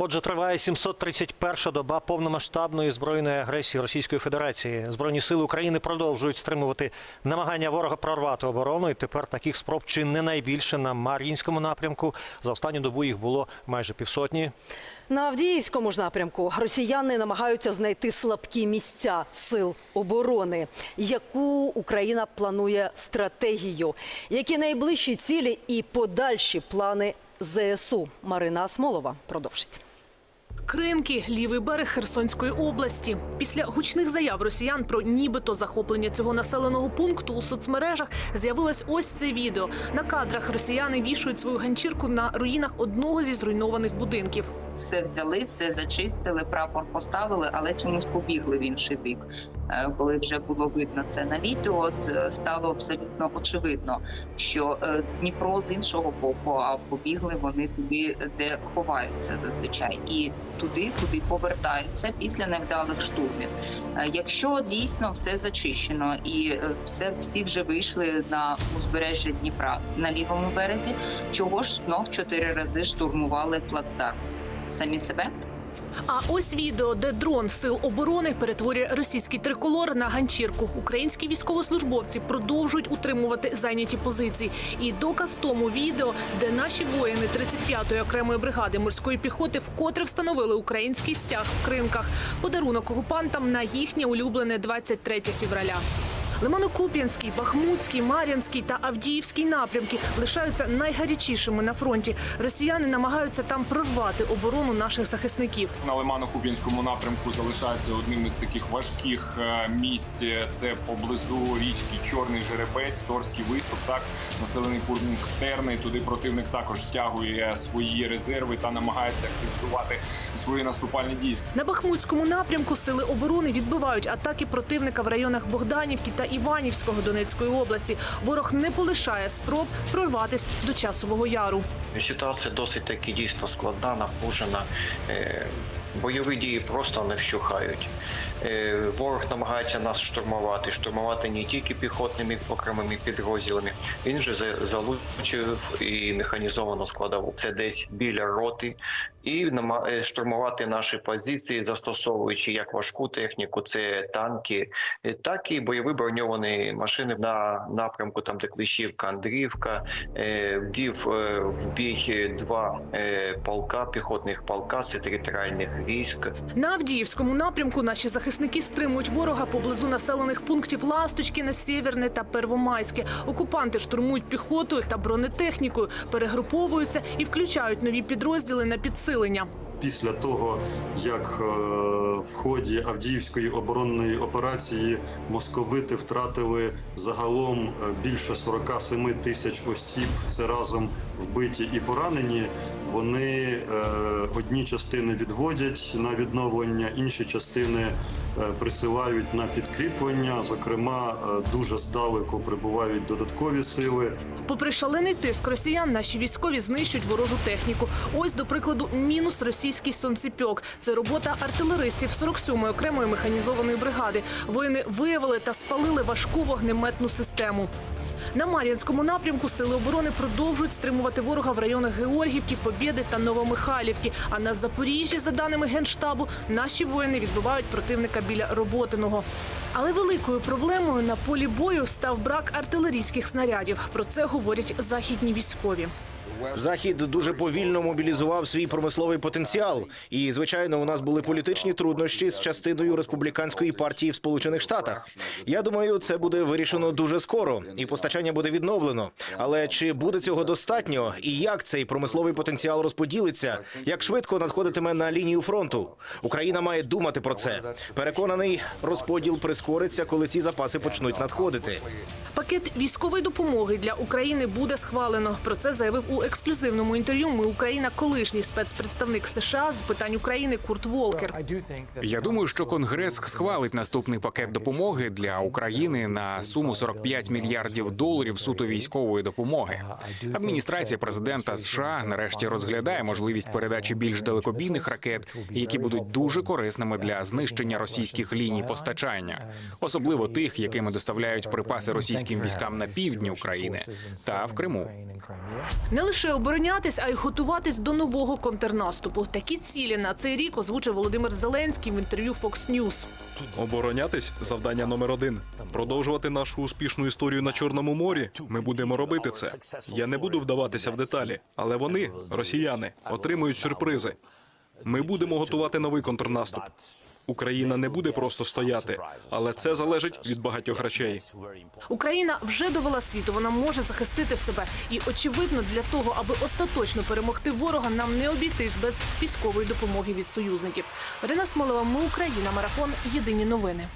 Отже, триває 731-ша доба повномасштабної збройної агресії Російської Федерації. Збройні сили України продовжують стримувати намагання ворога прорвати оборону. І тепер таких спроб чи не найбільше на Мар'їнському напрямку. За останню добу їх було майже півсотні. На Авдіївському ж напрямку росіяни намагаються знайти слабкі місця сил оборони, яку Україна планує стратегію, які найближчі цілі і подальші плани ЗСУ. Марина Смолова продовжить. Кринки, лівий берег Херсонської області. Після гучних заяв росіян про нібито захоплення цього населеного пункту у соцмережах з'явилось ось це відео. На кадрах росіяни вішують свою ганчірку на руїнах одного зі зруйнованих будинків. Все взяли, все зачистили, прапор поставили, але чомусь побігли в інший бік. Е, Коли вже було видно це на відео, це стало абсолютно очевидно, що е, Дніпро з іншого боку, а побігли вони туди, де ховаються зазвичай, і туди, куди повертаються після невдалих штурмів. Е, Якщо дійсно все зачищено і все всі вже вийшли на узбережжя Дніпра на лівому березі, чого ж знов чотири рази штурмували плацдарм? Самі себе А ось відео, де дрон сил оборони перетворює російський триколор на ганчірку. Українські військовослужбовці продовжують утримувати зайняті позиції. І доказ тому відео, де наші воїни 35-ї окремої бригади морської піхоти вкотре встановили український стяг в кринках. Подарунок окупантам на їхнє улюблене 23 февраля. Лимано-Куп'янський, Бахмутський, Мар'янський та Авдіївський напрямки лишаються найгарячішими на фронті. Росіяни намагаються там прорвати оборону наших захисників. на Лимано-Кубінському напрямку залишається одним із таких важких е, місць. Це поблизу річки Чорний Жеребець, Торський виступ, так населений пункт Терний. Туди противник також стягує свої резерви та намагається активізувати свої наступальні дії. На Бахмутському напрямку сили оборони відбивають атаки противника в районах Богданівки та Іванівського Донецької області. Ворог не полишає спроб прорватися до часового яру. Ситуація досить таки дійсно складна, напружена. Бойові дії просто не вщухають. Е, Ворог намагається нас штурмувати, штурмувати не тільки піхотними окремими підрозділами. Він за- залучив і механізовану складову. Це десь біля роти, і е, штурмувати наші позиції, застосовуючи як важку техніку, це танки, е, так і бойові броньовані машини на напрямку, там де Клещівка, Андріївка, ввів е, в бій два полка, піхотних полка, це територіальних військ. На Авдіївському напрямку наші захисники стримують ворога поблизу населених пунктів Ласточкіне, Сєвєрне та Первомайське. Окупанти штурмують піхотою та бронетехнікою, перегруповуються і включають нові підрозділи на підсилення. Після того, як е, в ході Авдіївської оборонної операції московити втратили загалом е, більше 47 тисяч осіб, це разом вбиті і поранені. Вони е, одні частини відводять на відновлення, інші частини присилають на підкріплення. Зокрема, дуже здалеку прибувають додаткові сили. Попри шалений тиск росіян, наші військові знищують ворожу техніку. Ось, до прикладу, мінус російський сонцепьок. Це робота артилеристів 47-ї окремої механізованої бригади. Воїни виявили та спалили важку вогнеметну систему. На Мар'їнському напрямку сили оборони продовжують стримувати ворога в районах Георгівки, Побєди та Новомихайлівки. А на Запоріжжі, за даними генштабу, наші воїни відбивають противника біля Роботиного. Але великою проблемою на полі бою став брак артилерійських снарядів. Про це говорять західні військові. Захід дуже повільно мобілізував свій промисловий потенціал, і звичайно, у нас були політичні труднощі з частиною республіканської партії в Сполучених Штатах. Я думаю, це буде вирішено дуже скоро, і постачання буде відновлено. Але чи буде цього достатньо, і як цей промисловий потенціал розподілиться, як швидко надходитиме на лінію фронту? Україна має думати про це. Переконаний, розподіл прискориться, коли ці запаси почнуть надходити. Пакет військової допомоги для України буде схвалено. Про це заявив у ексклюзивному інтерв'ю. Ми Україна, колишній спецпредставник США з питань України Курт Волкер. Я думаю, що Конгрес схвалить наступний пакет допомоги для України на суму 45 мільярдів доларів суто військової допомоги. Адміністрація президента США нарешті розглядає можливість передачі більш далекобійних ракет, які будуть дуже корисними для знищення російських ліній постачання, особливо тих, якими доставляють припаси російським військам на півдні України та в Криму. Не лише лише оборонятись, а й готуватись до нового контрнаступу. Такі цілі на цей рік озвучив Володимир Зеленський в інтерв'ю Fox News. Оборонятись завдання номер один. Продовжувати нашу успішну історію на Чорному морі. Ми будемо робити це. Я не буду вдаватися в деталі, але вони, росіяни, отримують сюрпризи. Ми будемо готувати новий контрнаступ. Україна не буде просто стояти, але це залежить від багатьох речей. Україна вже довела світу, вона може захистити себе. І очевидно, для того, аби остаточно перемогти ворога, нам не обійтись без військової допомоги від союзників. Рина Смолова, ми Україна, марафон. Єдині новини.